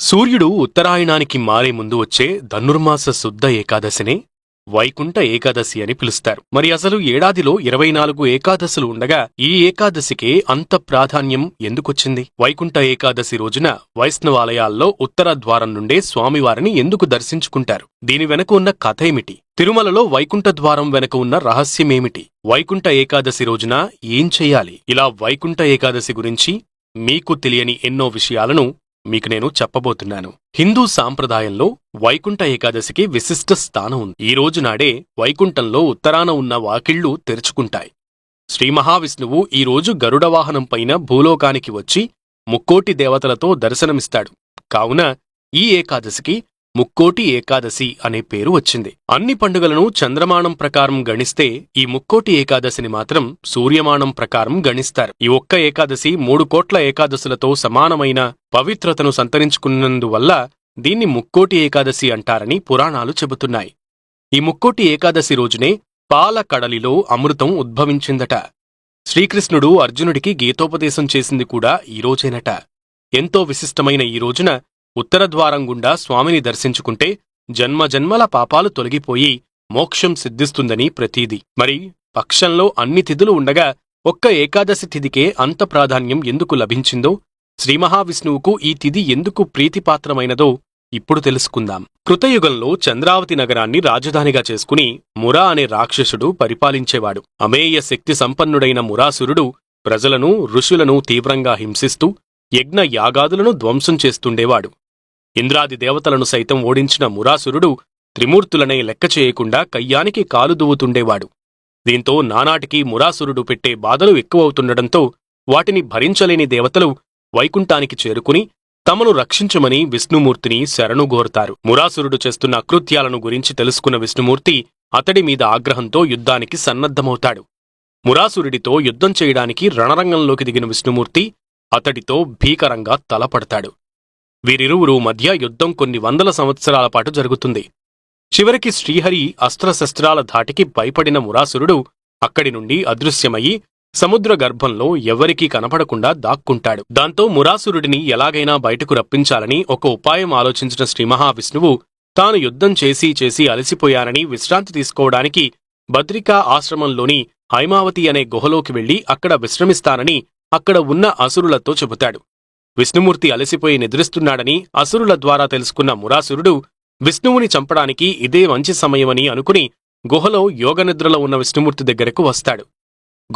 సూర్యుడు ఉత్తరాయణానికి మారే ముందు వచ్చే ధనుర్మాస శుద్ధ ఏకాదశినే వైకుంఠ ఏకాదశి అని పిలుస్తారు. మరి అసలు ఏడాదిలో ఇరవై నాలుగు ఏకాదశులు ఉండగా ఈ ఏకాదశికే అంత ప్రాధాన్యం ఎందుకొచ్చింది? వైకుంఠ ఏకాదశి రోజున వైష్ణవాలయాల్లో ఉత్తర ద్వారం నుండే స్వామివారిని ఎందుకు దర్శించుకుంటారు? దీని వెనక ఉన్న కథ ఏమిటి? తిరుమలలో వైకుంఠ ద్వారం వెనక ఉన్న రహస్యమేమిటి? వైకుంఠ ఏకాదశి రోజున ఏం చెయ్యాలి ఇలా వైకుంఠ ఏకాదశి గురించి మీకు తెలియని ఎన్నో విషయాలను మీకు నేను చెప్పబోతున్నాను. హిందూ సాంప్రదాయంలో వైకుంఠ ఏకాదశికి విశిష్ట స్థానం ఉంది. ఈ రోజు నాడే వైకుంఠంలో ఉత్తరాన ఉన్న వాకిళ్ళు తెరుచుకుంటాయి. శ్రీ మహావిష్ణువు ఈ రోజు గరుడ పైన భూలోకానికి వచ్చి ముక్కోటి దేవతలతో దర్శనమిస్తాడు. కావున ఈ ఏకాదశికి ముక్కోటి ఏకాదశి అనే పేరు వచ్చింది. అన్ని పండుగలను చంద్రమానం ప్రకారం గణిస్తే ఈ ముక్కోటి ఏకాదశిని మాత్రం సూర్యమానం ప్రకారం గణిస్తారు. ఈ ఒక్క ఏకాదశి మూడు కోట్ల ఏకాదశులతో సమానమైన పవిత్రతను సంతరించుకున్నందువల్ల దీన్ని ముక్కోటి ఏకాదశి అంటారని పురాణాలు చెబుతున్నాయి. ఈ ముక్కోటి ఏకాదశి రోజునే పాల కడలిలో అమృతం ఉద్భవించిందట. శ్రీకృష్ణుడు అర్జునుడికి గీతోపదేశం చేసింది కూడా ఈ రోజేనట. ఎంతో విశిష్టమైన ఈ రోజున ఉత్తర ద్వారం గుండా స్వామిని దర్శించుకుంటే జన్మజన్మల పాపాలు తొలగిపోయి మోక్షం సిద్ధిస్తుందని ప్రతీది. మరి పక్షంలో అన్ని తిథులు ఉండగా ఒక్క ఏకాదశి తిథికే అంత ప్రాధాన్యం ఎందుకు లభించిందో శ్రీ మహావిష్ణువుకు ఈ తిథి ఎందుకు ప్రీతిపాత్రమైనదో ఇప్పుడు తెలుసుకుందాం. కృతయుగంలో చంద్రావతి నగరాన్ని రాజధానిగా చేసుకుని మురా అనే రాక్షసుడు పరిపాలించేవాడు. అమేయ శక్తి సంపన్నుడైన మురాసురుడు ప్రజలను ఋషులను తీవ్రంగా హింసిస్తూ యజ్ఞ యాగాదులను ధ్వంసం చేస్తుండేవాడు. ఇంద్రాది దేవతలను సైతం ఓడించిన మురాసురుడు త్రిమూర్తులనే లెక్క చేయకుండా కయ్యానికి కాలు దువ్వుతుండేవాడు. దీంతో నానాటికి మురాసురుడు పెట్టే బాధలు ఎక్కువవుతుండటంతో వాటిని భరించలేని దేవతలు వైకుంఠానికి చేరుకుని తమను రక్షించమని విష్ణుమూర్తిని శరణుగోరతారు మురాసురుడు చేస్తున్న అకృత్యాలను గురించి తెలుసుకున్న విష్ణుమూర్తి అతడి మీద ఆగ్రహంతో యుద్ధానికి సన్నద్ధమవుతాడు. మురాసురుడితో యుద్ధం చేయడానికి రణరంగంలోకి దిగిన విష్ణుమూర్తి అతడితో భీకరంగా తలపడతాడు. వీరిరువురు మధ్య యుద్ధం కొన్ని వందల సంవత్సరాల పాటు జరుగుతుంది. చివరికి శ్రీహరి అస్త్రశస్త్రాల ధాటికి భయపడిన మురాసురుడు అక్కడి నుండి అదృశ్యమయ్యి సముద్ర గర్భంలో ఎవరికీ కనపడకుండా దాక్కుంటాడు. దాంతో మురాసురుడిని ఎలాగైనా బయటకు రప్పించాలని ఒక ఉపాయం ఆలోచించిన శ్రీ మహావిష్ణువు తాను యుద్ధం చేసి చేసి అలసిపోయానని విశ్రాంతి తీసుకోవడానికి బద్రికా ఆశ్రమంలోని హైమావతి అనే గుహలోకి వెళ్ళి అక్కడ విశ్రమిస్తానని అక్కడ ఉన్న అసురులతో చెబుతాడు. విష్ణుమూర్తి అలసిపోయి నిద్రిస్తున్నాడని అసురుల ద్వారా తెలుసుకున్న మురాసురుడు విష్ణువుని చంపడానికి ఇదే మంచి సమయమని అనుకుని గుహలో యోగనిద్రలో ఉన్న విష్ణుమూర్తి దగ్గరకు వస్తాడు.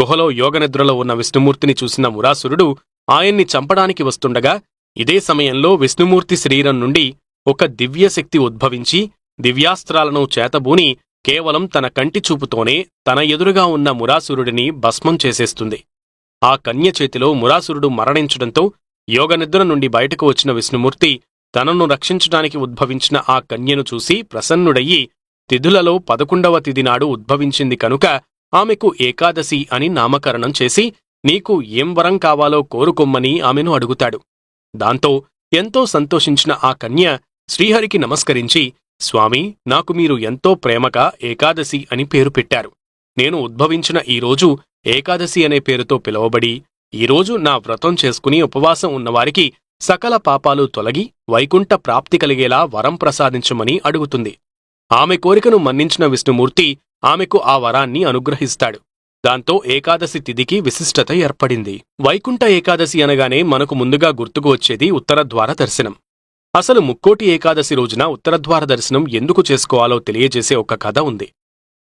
గుహలో యోగనిద్రలో ఉన్న విష్ణుమూర్తిని చూసిన మురాసురుడు ఆయన్ని చంపడానికి వస్తుండగా ఇదే సమయంలో విష్ణుమూర్తి శరీరం నుండి ఒక దివ్యశక్తి ఉద్భవించి దివ్యాస్త్రాలను చేతబూని కేవలం తన కంటి చూపుతోనే తన ఎదురుగా ఉన్న మురాసురుడిని భస్మం చేసేస్తుంది. ఆ కన్య చేతిలో మురాసురుడు మరణించడంతో యోగనిద్ర నుండి బయటకు వచ్చిన విష్ణుమూర్తి తనను రక్షించడానికి ఉద్భవించిన ఆ కన్యను చూసి ప్రసన్నుడయ్యి తిథులలో పదకొండవ తిథి నాడు ఉద్భవించింది కనుక ఆమెకు ఏకాదశి అని నామకరణం చేసి నీకు ఏం వరం కావాలో కోరుకొమ్మని ఆమెను అడుగుతాడు. దాంతో ఎంతో సంతోషించిన ఆ కన్య శ్రీహరికి నమస్కరించి స్వామి నాకు మీరు ఎంతో ప్రేమగా ఏకాదశి అని పేరు పెట్టారు. నేను ఉద్భవించిన ఈ రోజు ఏకాదశి అనే పేరుతో పిలువబడి ఈరోజు నా వ్రతం చేసుకుని ఉపవాసం ఉన్నవారికి సకల పాపాలు తొలగి వైకుంఠ ప్రాప్తి కలిగేలా వరం ప్రసాదించమని అడుగుతుంది. ఆమె కోరికను మన్నించిన విష్ణుమూర్తి ఆమెకు ఆ వరాన్ని అనుగ్రహిస్తాడు. దాంతో ఏకాదశి తిథికి విశిష్టత ఏర్పడింది. వైకుంఠ ఏకాదశి అనగానే మనకు ముందుగా గుర్తుకు వచ్చేది ఉత్తరద్వార దర్శనం. అసలు ముక్కోటి ఏకాదశి రోజున ఉత్తరద్వార దర్శనం ఎందుకు చేసుకోవాలో తెలియజేసే ఒక కథ ఉంది.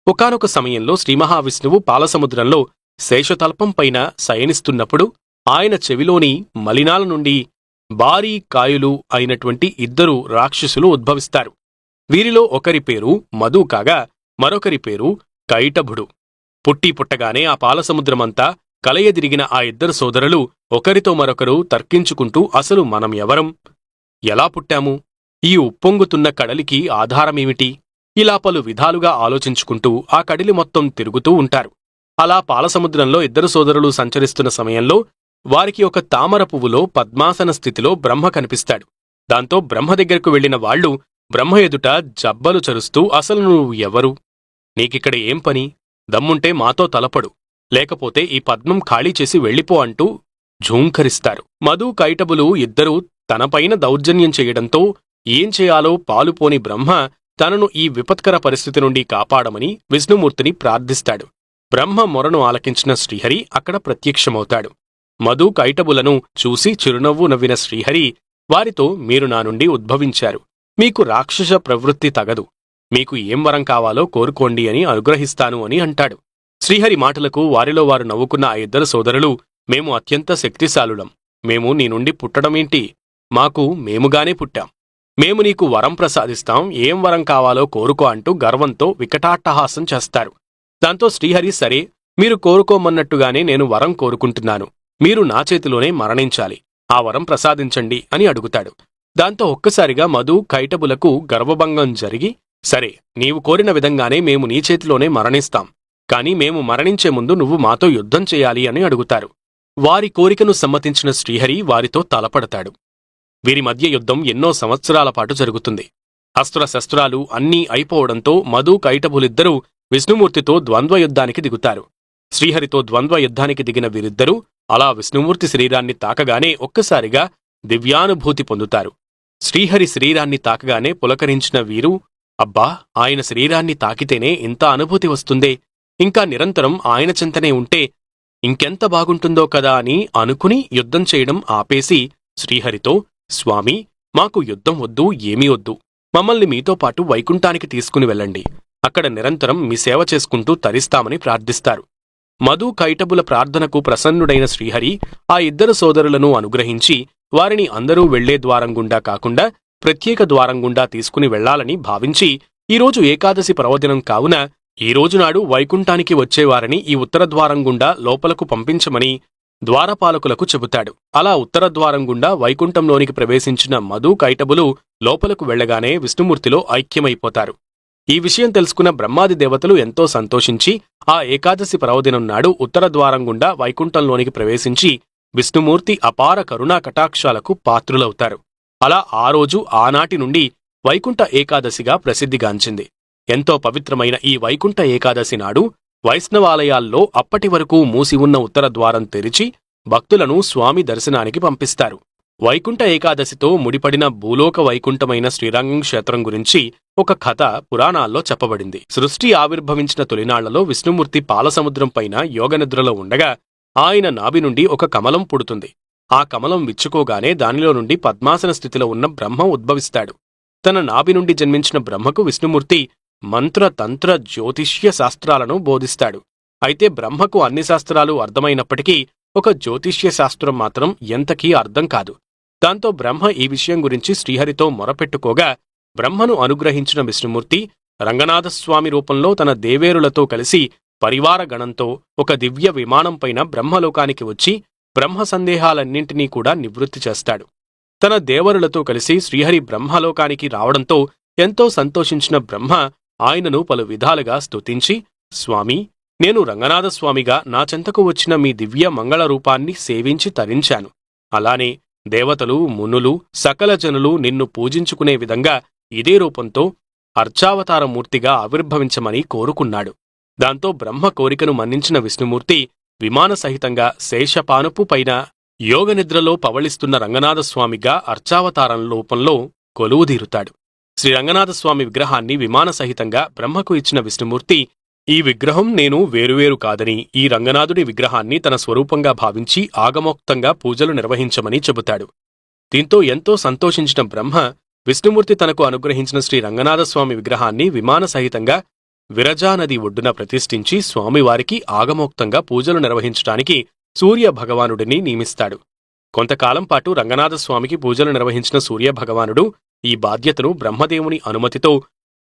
ఒకానొక సమయంలో శ్రీ మహావిష్ణువు పాలసముద్రంలో శేషతల్పంపైన శయనిస్తున్నప్పుడు ఆయన చెవిలోని మలినాల నుండి భారీ కాయులు అయినటువంటి ఇద్దరు రాక్షసులు ఉద్భవిస్తారు. వీరిలో ఒకరి పేరు మధు కాగా మరొకరి పేరు కైటభుడు. పుట్టి పుట్టగానే ఆ పాలసముద్రమంతా కలయదిరిగిన ఆ ఇద్దరు సోదరులు ఒకరితో మరొకరు తర్కించుకుంటూ అసలు మనం ఎవరం? ఎలా పుట్టాము? ఈ ఉప్పొంగుతున్న కడలికి ఆధారమేమిటి? ఇలా పలు విధాలుగా ఆలోచించుకుంటూ ఆ కడిలి మొత్తం తిరుగుతూ ఉంటారు. అలా పాలసముద్రంలో ఇద్దరు సోదరులు సంచరిస్తున్న సమయంలో వారికి ఒక తామర పువ్వులో పద్మాసన స్థితిలో బ్రహ్మ కనిపిస్తాడు. దాంతో బ్రహ్మ దగ్గరకు వెళ్ళిన వాళ్ళు బ్రహ్మ ఎదుట జబ్బలు చరుస్తూ అసలు నువ్వు ఎవరు? నీకిక్కడ ఏం పని? దమ్ముంటే మాతో తలపడు. లేకపోతే ఈ పద్మం ఖాళీ చేసి వెళ్ళిపో అంటూ ఝూంకరిస్తారు. మధు కైటబులు ఇద్దరూ తనపైన దౌర్జన్యం చేయడంతో ఏం చేయాలో పాలుపోని బ్రహ్మ తనను ఈ విపత్కర పరిస్థితి నుండి కాపాడమని విష్ణుమూర్తిని ప్రార్థిస్తాడు. బ్రహ్మ మొరను ఆలకించిన శ్రీహరి అక్కడ ప్రత్యక్షమవుతాడు. మధు కైటబులను చూసి చిరునవ్వు నవ్విన శ్రీహరి వారితో మీరు నా నుండి ఉద్భవించారు. మీకు రాక్షస ప్రవృత్తి తగదు. మీకు ఏం వరం కావాలో కోరుకోండి అని అనుగ్రహిస్తాను అని అంటాడు. శ్రీహరి మాటలకు వారిలో వారు నవ్వుకున్న ఆ ఇద్దరు సోదరులు మేము అత్యంత శక్తిశాలులం. మేము నీ నుండి పుట్టడమేంటి? మాకు మేముగానే పుట్టాం. మేము నీకు వరం ప్రసాదిస్తాం. ఏం వరం కావాలో కోరుకో అంటూ గర్వంతో వికటాట్టహాసం చేస్తారు. దాంతో శ్రీహరి సరే మీరు కోరుకోమన్నట్టుగానే నేను వరం కోరుకుంటున్నాను. మీరు నా చేతిలోనే మరణించాలి. ఆ వరం ప్రసాదించండి అని అడుగుతాడు. దాంతో ఒక్కసారిగా మధు కైటబులకు గర్వభంగం జరిగి సరే నీవు కోరిన విధంగానే మేము నీ చేతిలోనే మరణిస్తాం. కాని మేము మరణించే ముందు నువ్వు మాతో యుద్ధం చేయాలి అని అడుగుతారు. వారి కోరికను సమ్మతించిన శ్రీహరి వారితో తలపడతాడు. వీరి మధ్య యుద్ధం ఎన్నో సంవత్సరాల పాటు జరుగుతుంది. అస్త్ర శస్త్రాలు అన్నీ అయిపోవడంతో మధు కైటభులిద్దరూ విష్ణుమూర్తితో ద్వంద్వ యుద్ధానికి దిగుతారు. శ్రీహరితో ద్వంద్వ యుద్ధానికి దిగిన వీరిద్దరూ అలా విష్ణుమూర్తి శరీరాన్ని తాకగానే ఒక్కసారిగా దివ్యానుభూతి పొందుతారు. శ్రీహరి శరీరాన్ని తాకగానే పులకరించిన వీరు అబ్బా ఆయన శరీరాన్ని తాకితేనే ఇంత అనుభూతి వస్తుందే. ఇంకా నిరంతరం ఆయన చింతనే ఉంటే ఇంకెంత బాగుంటుందో కదా అని అనుకుని యుద్ధం చేయడం ఆపేసి శ్రీహరితో స్వామి మాకు యుద్ధం వద్దు ఏమీ వద్దు. మమ్మల్ని మీతో పాటు వైకుంఠానికి తీసుకుని వెళ్ళండి. అక్కడ నిరంతరం మీ సేవ చేసుకుంటూ తరిస్తామని ప్రార్థిస్తారు. మధు కైటబుల ప్రార్థనకు ప్రసన్నుడైన శ్రీహరి ఆ ఇద్దరు సోదరులను అనుగ్రహించి వారిని అందరూ వెళ్ళే ద్వారం గుండా కాకుండా ప్రత్యేక ద్వారం గుండా తీసుకుని వెళ్ళాలని భావించి ఈరోజు ఏకాదశి పర్వదినం కావున ఈ రోజునాడు వైకుంఠానికి వచ్చేవారని ఈ ఉత్తర ద్వారం గుండా లోపలకు పంపించమని ద్వారపాలకులకు చెబుతాడు. అలా ఉత్తర ద్వారం గుండా వైకుంఠంలోనికి ప్రవేశించిన మధు కైటబులు లోపలకు వెళ్ళగానే విష్ణుమూర్తిలో ఐక్యమైపోతారు. ఈ విషయం తెలుసుకున్న బ్రహ్మాది దేవతలు ఎంతో సంతోషించి ఆ ఏకాదశి పర్వదినం నాడు ఉత్తర ద్వారం గుండా వైకుంఠంలోనికి ప్రవేశించి విష్ణుమూర్తి అపార కరుణా కటాక్షాలకు పాత్రులవుతారు. అలా ఆ రోజు ఆనాటి నుండి వైకుంఠ ఏకాదశిగా ప్రసిద్ధిగాంచింది. ఎంతో పవిత్రమైన ఈ వైకుంఠ ఏకాదశి నాడు వైష్ణవాలయాల్లో అప్పటి వరకు మూసి ఉన్న ఉత్తర ద్వారం తెరిచి భక్తులను స్వామి దర్శనానికి పంపిస్తారు. వైకుంఠ ఏకాదశితో ముడిపడిన భూలోక వైకుంఠమైన శ్రీరంగం క్షేత్రం గురించి ఒక కథ పురాణాల్లో చెప్పబడింది. సృష్టి ఆవిర్భవించిన తొలినాళ్ళలో విష్ణుమూర్తి పాలసముద్రం పైన యోగనిద్రలో ఉండగా ఆయన నాభి నుండి ఒక కమలం పుడుతుంది. ఆ కమలం విచ్చుకోగానే దానిలో నుండి పద్మాసన స్థితిలో ఉన్న బ్రహ్మ ఉద్భవిస్తాడు. తన నాభి నుండి జన్మించిన బ్రహ్మకు విష్ణుమూర్తి మంత్ర తంత్ర జ్యోతిష్య శాస్త్రాలను బోధిస్తాడు. అయితే బ్రహ్మకు అన్ని శాస్త్రాలు అర్థమైనప్పటికీ ఒక జ్యోతిష్య శాస్త్రం మాత్రం ఎంతకీ అర్థం కాదు. దాంతో బ్రహ్మ ఈ విషయం గురించి శ్రీహరితో మొరపెట్టుకోగా బ్రహ్మను అనుగ్రహించిన విష్ణుమూర్తి రంగనాథస్వామి రూపంలో తన దేవేరులతో కలిసి పరివార గణంతో ఒక దివ్య విమానంపైన బ్రహ్మలోకానికి వచ్చి బ్రహ్మ సందేహాలన్నింటినీ కూడా నివృత్తి చేస్తాడు. తన దేవరులతో కలిసి శ్రీహరి బ్రహ్మలోకానికి రావడంతో ఎంతో సంతోషించిన బ్రహ్మ ఆయనను పలు విధాలుగా స్తుతించి స్వామి నేను రంగనాథస్వామిగా నా చెంతకు వచ్చిన మీ దివ్య మంగళ రూపాన్ని సేవించి తరించాను. అలానే దేవతలు మునులు సకల జనులు నిన్ను పూజించుకునే విధంగా ఇదే రూపంతో అర్చావతారమూర్తిగా ఆవిర్భవించమని కోరుకున్నాడు. దాంతో బ్రహ్మ కోరికను మన్నించిన విష్ణుమూర్తి విమాన సహితంగా శేషపానుపు పైన యోగనిద్రలో పవళిస్తున్న రంగనాథస్వామిగా అర్చావతారం రూపంలో కొలువుదీరుతాడు. శ్రీ రంగనాథస్వామి విగ్రహాన్ని విమాన సహితంగా బ్రహ్మకు ఇచ్చిన విష్ణుమూర్తి ఈ విగ్రహం నేను వేరువేరు కాదని ఈ రంగనాథుడి విగ్రహాన్ని తన స్వరూపంగా భావించి ఆగమోక్తంగా పూజలు నిర్వహించమని చెబుతాడు. దీంతో ఎంతో సంతోషించిన బ్రహ్మ విష్ణుమూర్తి తనకు అనుగ్రహించిన శ్రీ రంగనాథస్వామి విగ్రహాన్ని విమాన సహితంగా విరజానది ఒడ్డున ప్రతిష్ఠించి స్వామివారికి ఆగమోక్తంగా పూజలు నిర్వహించడానికి సూర్య భగవానుడిని నియమిస్తాడు. కొంతకాలం పాటు రంగనాథస్వామికి పూజలు నిర్వహించిన సూర్య భగవానుడు ఈ బాధ్యతను బ్రహ్మదేవుని అనుమతితో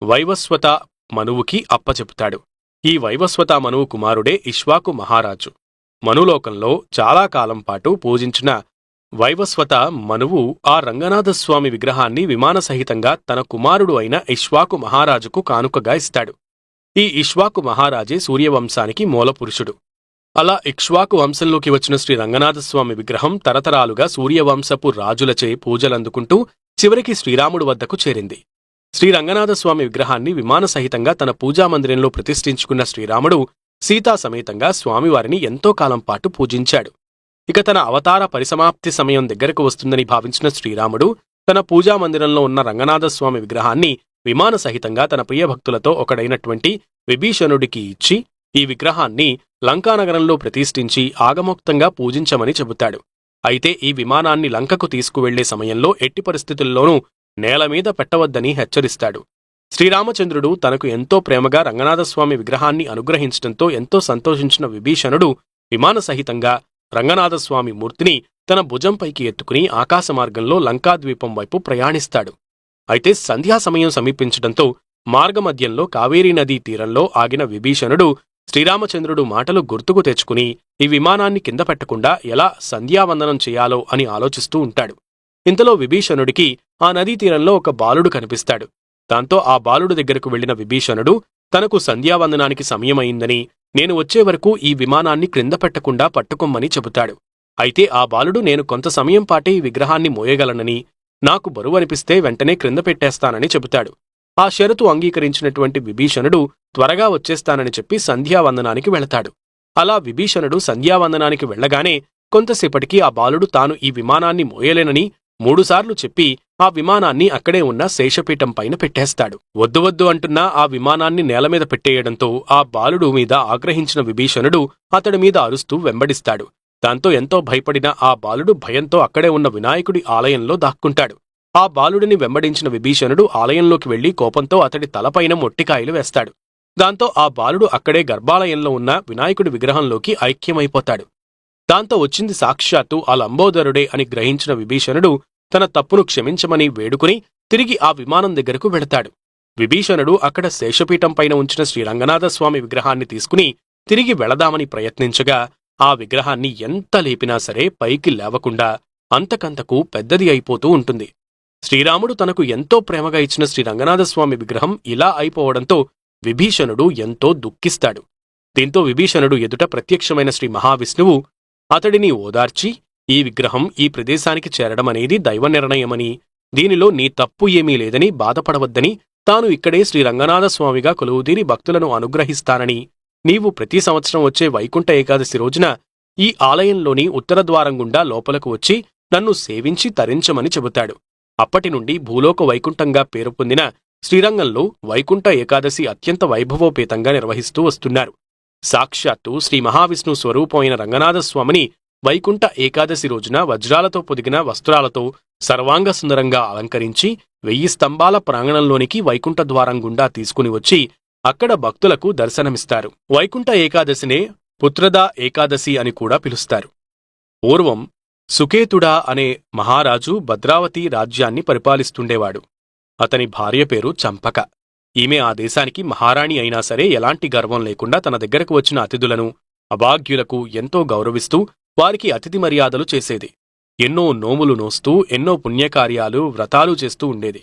వైవస్వత మనువుకి అప్పచెపుతాడు. ఈ వైవస్వత మనువు కుమారుడే ఇష్వాకు మహారాజు. మనులోకంలో చాలా కాలం పాటు పూజించిన వైవస్వత మనువు ఆ రంగనాథస్వామి విగ్రహాన్ని విమానసహితంగా తన కుమారుడు అయిన ఇష్వాకు మహారాజుకు కానుకగా ఇస్తాడు. ఈ ఇష్వాకు మహారాజే సూర్యవంశానికి మూలపురుషుడు. అలా ఇక్ష్వాకు వంశంలోకి వచ్చిన శ్రీ రంగనాథస్వామి విగ్రహం తరతరాలుగా సూర్యవంశపు రాజులచే పూజలందుకుంటూ చివరికి శ్రీరాముడు వద్దకు చేరింది. శ్రీ రంగనాథస్వామి విగ్రహాన్ని విమాన సహితంగా తన పూజా మందిరంలో ప్రతిష్ఠించుకున్న శ్రీరాముడు సీతా సమేతంగా స్వామివారిని ఎంతో కాలం పాటు పూజించాడు. ఇక తన అవతార పరిసమాప్తి సమయం దగ్గరకు వస్తుందని భావించిన శ్రీరాముడు తన పూజా మందిరంలో ఉన్న రంగనాథస్వామి విగ్రహాన్ని విమాన సహితంగా తన ప్రియ భక్తులతో ఒకడైనటువంటి విభీషణుడికి ఇచ్చి ఈ విగ్రహాన్ని లంకానగరంలో ప్రతిష్ఠించి ఆగమోక్తంగా పూజించమని చెబుతాడు. అయితే ఈ విమానాన్ని లంకకు తీసుకువెళ్ళే సమయంలో ఎట్టి పరిస్థితుల్లోనూ నేల మీద పెట్టవద్దని హెచ్చరిస్తాడు. శ్రీరామచంద్రుడు తనకు ఎంతో ప్రేమగా రంగనాథస్వామి విగ్రహాన్ని అనుగ్రహించడంతో ఎంతో సంతోషించిన విభీషణుడు విమాన సహితంగా రంగనాథస్వామి మూర్తిని తన భుజంపైకి ఎత్తుకుని ఆకాశమార్గంలో లంకాద్వీపం వైపు ప్రయాణిస్తాడు. అయితే సంధ్యా సమయం సమీపించడంతో మార్గమధ్యంలో కావేరీ నదీ తీరంలో ఆగిన విభీషణుడు శ్రీరామచంద్రుడు మాటలు గుర్తుకు తెచ్చుకుని ఈ విమానాన్ని కింద పెట్టకుండా ఎలా సంధ్యావందనం చేయాలో అని ఆలోచిస్తూ ఉంటాడు. ఇంతలో విభీషణుడికి ఆ నదీ తీరంలో ఒక బాలుడు కనిపిస్తాడు. దాంతో ఆ బాలుడు దగ్గరకు వెళ్ళిన విభీషణుడు తనకు సంధ్యావందనానికి సమయమైందని నేను వచ్చే వరకు ఈ విమానాన్ని క్రింద పెట్టకుండా పట్టుకోమ్మని చెబుతాడు. అయితే ఆ బాలుడు నేను కొంత సమయం పాటే ఈ విగ్రహాన్ని మోయగలనని నాకు బరువనిపిస్తే వెంటనే క్రింద పెట్టేస్తానని చెబుతాడు. ఆ షరతు అంగీకరించినటువంటి విభీషణుడు త్వరగా వచ్చేస్తానని చెప్పి సంధ్యావందనానికి వెళతాడు. అలా విభీషణుడు సంధ్యావందనానికి వెళ్ళగానే కొంతసేపటికి ఆ బాలుడు తాను ఈ విమానాన్ని మోయలేనని మూడుసార్లు చెప్పి ఆ విమానాన్ని అక్కడే ఉన్న శేషపీఠం పైన పెట్టేస్తాడు. వద్దు వద్దు అంటున్నా ఆ విమానాన్ని నేల మీద పెట్టేయడంతో ఆ బాలుడు మీద ఆగ్రహించిన విభీషణుడు అతడి మీద అరుస్తూ వెంబడిస్తాడు. దాంతో ఎంతో భయపడిన ఆ బాలుడు భయంతో అక్కడే ఉన్న వినాయకుడి ఆలయంలో దాక్కుంటాడు. ఆ బాలుడిని వెంబడించిన విభీషణుడు ఆలయంలోకి వెళ్ళి కోపంతో అతడి తలపైన మొట్టికాయలు వేస్తాడు. దాంతో ఆ బాలుడు అక్కడే గర్భాలయంలో ఉన్న వినాయకుడి విగ్రహంలోకి ఐక్యమైపోతాడు. దాంతో వచ్చింది సాక్షాత్తు ఆ లంబోదరుడే అని గ్రహించిన విభీషణుడు తన తప్పును క్షమించమని వేడుకుని తిరిగి ఆ విమానం దగ్గరకు వెడతాడు విభీషణుడు అక్కడ శేషపీఠం పైన ఉంచిన శ్రీరంగనాథస్వామి విగ్రహాన్ని తీసుకుని తిరిగి వెళదామని ప్రయత్నించగా ఆ విగ్రహాన్ని ఎంత లేపినా సరే పైకి లేవకుండా అంతకంతకు పెద్దది అయిపోతూ ఉంటుంది. శ్రీరాముడు తనకు ఎంతో ప్రేమగా ఇచ్చిన శ్రీరంగనాథస్వామి విగ్రహం ఇలా అయిపోవడంతో విభీషణుడు ఎంతో దుఃఖిస్తాడు. దీంతో విభీషణుడు ఎదుట ప్రత్యక్షమైన శ్రీ మహావిష్ణువు అతడిని ఓదార్చి ఈ విగ్రహం ఈ ప్రదేశానికి చేరడం అనేది దైవ నిర్ణయమని దీనిలో నీ తప్పు ఏమీ లేదని బాధపడవద్దని తాను ఇక్కడే శ్రీ రంగనాథస్వామిగా కొలువుదీరి భక్తులను అనుగ్రహిస్తానని నీవు ప్రతి సంవత్సరం వచ్చే వైకుంఠ ఏకాదశి రోజున ఈ ఆలయంలోని ఉత్తర ద్వారం గుండా లోపలకు వచ్చి నన్ను సేవించి తరించమని చెబుతాడు. అప్పటి నుండి భూలోక వైకుంఠంగా పేరు పొందిన శ్రీరంగంలో వైకుంఠ ఏకాదశి అత్యంత వైభవోపేతంగా నిర్వహిస్తూ వస్తున్నారు. సాక్షాత్తు శ్రీ మహావిష్ణు స్వరూపమైన రంగనాథస్వామిని వైకుంఠ ఏకాదశి రోజున వజ్రాలతో పొదిగిన వస్త్రాలతో సర్వాంగ సుందరంగా అలంకరించి వెయ్యి స్తంభాల ప్రాంగణంలోనికి వైకుంఠ ద్వారం గుండా తీసుకుని వచ్చి అక్కడ భక్తులకు దర్శనమిస్తారు. వైకుంఠ ఏకాదశినే పుత్రదా ఏకాదశి అని కూడా పిలుస్తారు. పూర్వం సుకేతుడా అనే మహారాజు భద్రావతి రాజ్యాన్ని పరిపాలిస్తుండేవాడు. అతని భార్య పేరు చంపక. ఈమె ఆ దేశానికి మహారాణి అయినా సరే ఎలాంటి గర్వం లేకుండా తన దగ్గరకు వచ్చిన అతిథులను అభాగ్యులకు ఎంతో గౌరవిస్తూ వారికి అతిథి మర్యాదలు చేసేది. ఎన్నో నోములు నోస్తూ ఎన్నో పుణ్యకార్యాలు వ్రతాలు చేస్తూ ఉండేది.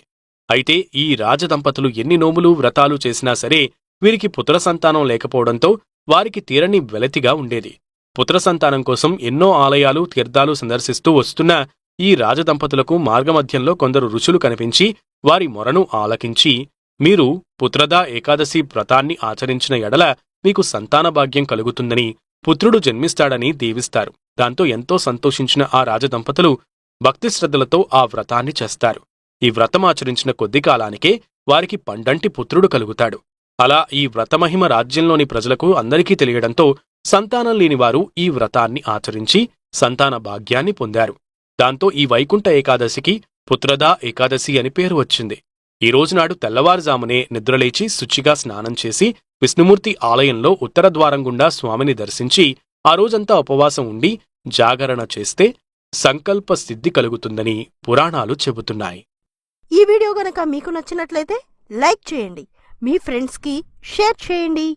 అయితే ఈ రాజదంపతులు ఎన్ని నోములు వ్రతాలు చేసినా సరే వీరికి పుత్ర సంతానం లేకపోవడంతో వారికి తీరని వెలతిగా ఉండేది. పుత్ర సంతానం కోసం ఎన్నో ఆలయాలు తీర్థాలు సందర్శిస్తూ వస్తున్న ఈ రాజదంపతులకు మార్గమధ్యంలో కొందరు ఋషులు కనిపించి వారి మొరను ఆలకించి మీరు పుత్రదా ఏకాదశి వ్రతాన్ని ఆచరించిన ఎడల మీకు సంతాన భాగ్యం కలుగుతుందని పుత్రుడు జన్మిస్తాడని దీవిస్తారు. దాంతో ఎంతో సంతోషించిన ఆ రాజదంపతులు భక్తి శ్రద్ధలతో ఆ వ్రతాన్ని చేస్తారు. ఈ వ్రతం ఆచరించిన కొద్ది కాలానికే వారికి పండంటి పుత్రుడు కలుగుతాడు. అలా ఈ వ్రతమహిమ రాజ్యంలోని ప్రజలకు అందరికీ తెలియడంతో సంతానం లేనివారు ఈ వ్రతాన్ని ఆచరించి సంతాన భాగ్యాన్ని పొందారు. దాంతో ఈ వైకుంఠ ఏకాదశికి పుత్రదా ఏకాదశి అని పేరు వచ్చింది. ఈ రోజునాడు తెల్లవారుజామునే నిద్రలేచి శుచిగా స్నానం చేసి విష్ణుమూర్తి ఆలయంలో ఉత్తర ద్వారం గుండా స్వామిని దర్శించి ఆ రోజంతా ఉపవాసం ఉండి జాగరణ చేస్తే సంకల్ప సిద్ధి కలుగుతుందని పురాణాలు చెబుతున్నాయి. ఈ వీడియో గనక మీకు నచ్చినట్లయితే లైక్ చేయండి. మీ ఫ్రెండ్స్కి షేర్ చేయండి.